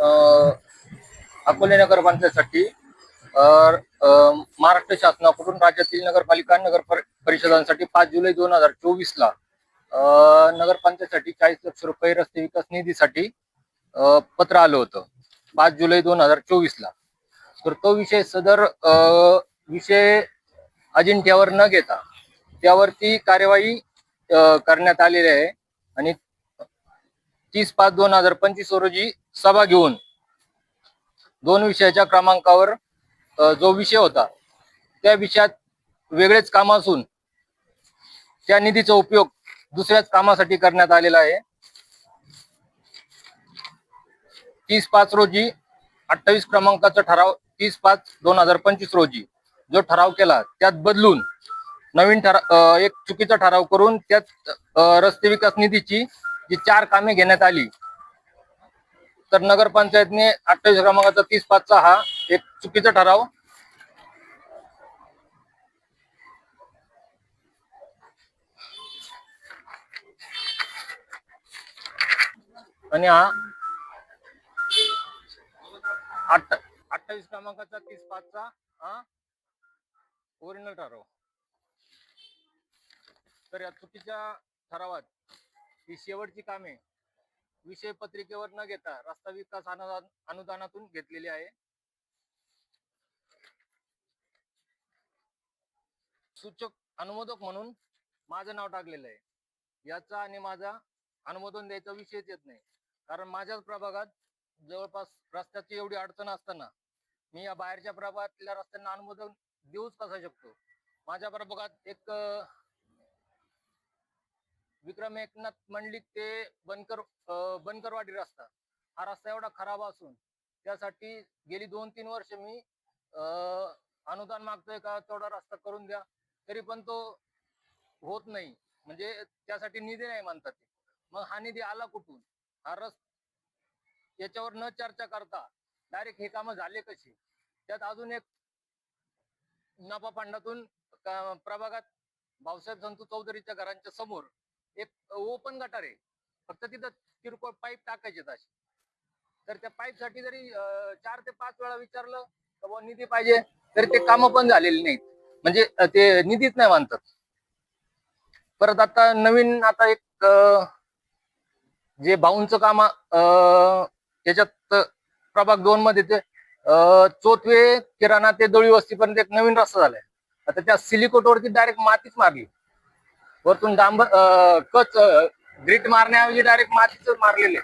अकोले नगरपालिकेसाठी महाराष्ट्र शासनाकडून राज्यातील नगरपालिका नगर परिषदांसाठी पाच जुलै दोन हजार चोवीस ला नगरपंचायतसाठी चाळीस लक्ष रुपये रस्ते विकास निधीसाठी पत्र आलं होतं. पाच जुलै दोन हजार चोवीस ला तर तो विषय सदर अ, विषय अजिंठ्यावर न घेता त्यावरती कार्यवाही करण्यात आलेली आहे. आणि तीस पाच दोन हजार पंचवीस रोजी सभा घेऊन दोन विषयाच्या क्रमांकावर जो विषय होता त्या विषयात वेगळेच काम असून त्या निधीचा उपयोग दुसऱ्याच कामासाठी करण्यात आलेला आहे. तीस पाच रोजी अठ्ठावीस क्रमांकाचा ठराव तीस पाच दोन हजार पंचवीस रोजी जो ठराव केला त्यात बदलून नवीन ठराव एक चुकीचा ठराव करून त्यात रस्ते विकास निधीची जी चार कामे घेण्यात आली तर नगरपंचायतने अठ्ठावीस क्रमांकाचा तीस पाचचा हा एक चुकीचा ठराव. आणि हा अठ्ठावीस क्रमांकाचा तीस पाचचा हा ओरिजिनल ठराव. तर या चुकीच्या ठरावात ही शेवटची कामे विषय पत्रिकेवर न घेता रस्ता विकास अनुदान अनुदानातून घेतलेली आहे. सूचक अनुमोदक म्हणून माझं नाव टाकलेलं आहे. याचा आणि माझा अनुमोदन द्यायचा विषयच येत नाही. कारण माझ्याच प्रभागात जवळपास रस्त्याची एवढी अडचण असताना मी या बाहेरच्या प्रभागातल्या रस्त्यांना अनुमोदन देऊच कसा शकतो? माझ्या प्रभागात एक विक्रम एकनाथ मंडलिक ते बनकर बनकरवाडी रस्ता. हा रस्ता एवढा खराब असून त्यासाठी गेली दोन तीन वर्ष मी अनुदान मागतोय का तेवढा रस्ता करून द्या. तरी पण तो होत नाही. म्हणजे त्यासाठी निधी नाही मानतात ते. मग हा निधी आला कुठून? हा रस याच्यावर न चर्चा करता डायरेक्ट हे कामं झाले कशी त्यात अजून एक नफा फंडातून प्रभागात भाऊसाहेब संतू चौधरीच्या घरांच्या समोर एक ओपन गटार आहे. फक्त तिथं किरकोळ पाईप टाकायचे असे. तर त्या पाईपसाठी जरी चार ते पाच वेळा विचारलं तर बुवा निधी पाहिजे तरी ते कामं पण झालेली नाहीत. म्हणजे ते निधीच नाही मानतात. परत आता नवीन आता एक जे भाऊंचं काम त्याच्यात याच्यात प्रभाग दोन मध्ये ते चोतवे चोथवे किराणा ते दोळी वस्तीपर्यंत एक नवीन रस्ता झालाय. आता त्या सिलिकोट वरती डायरेक्ट मातीच मारली. वरतून डांबर कच ग्रीट मारण्याऐवजी डायरेक्ट मातीच मारलेले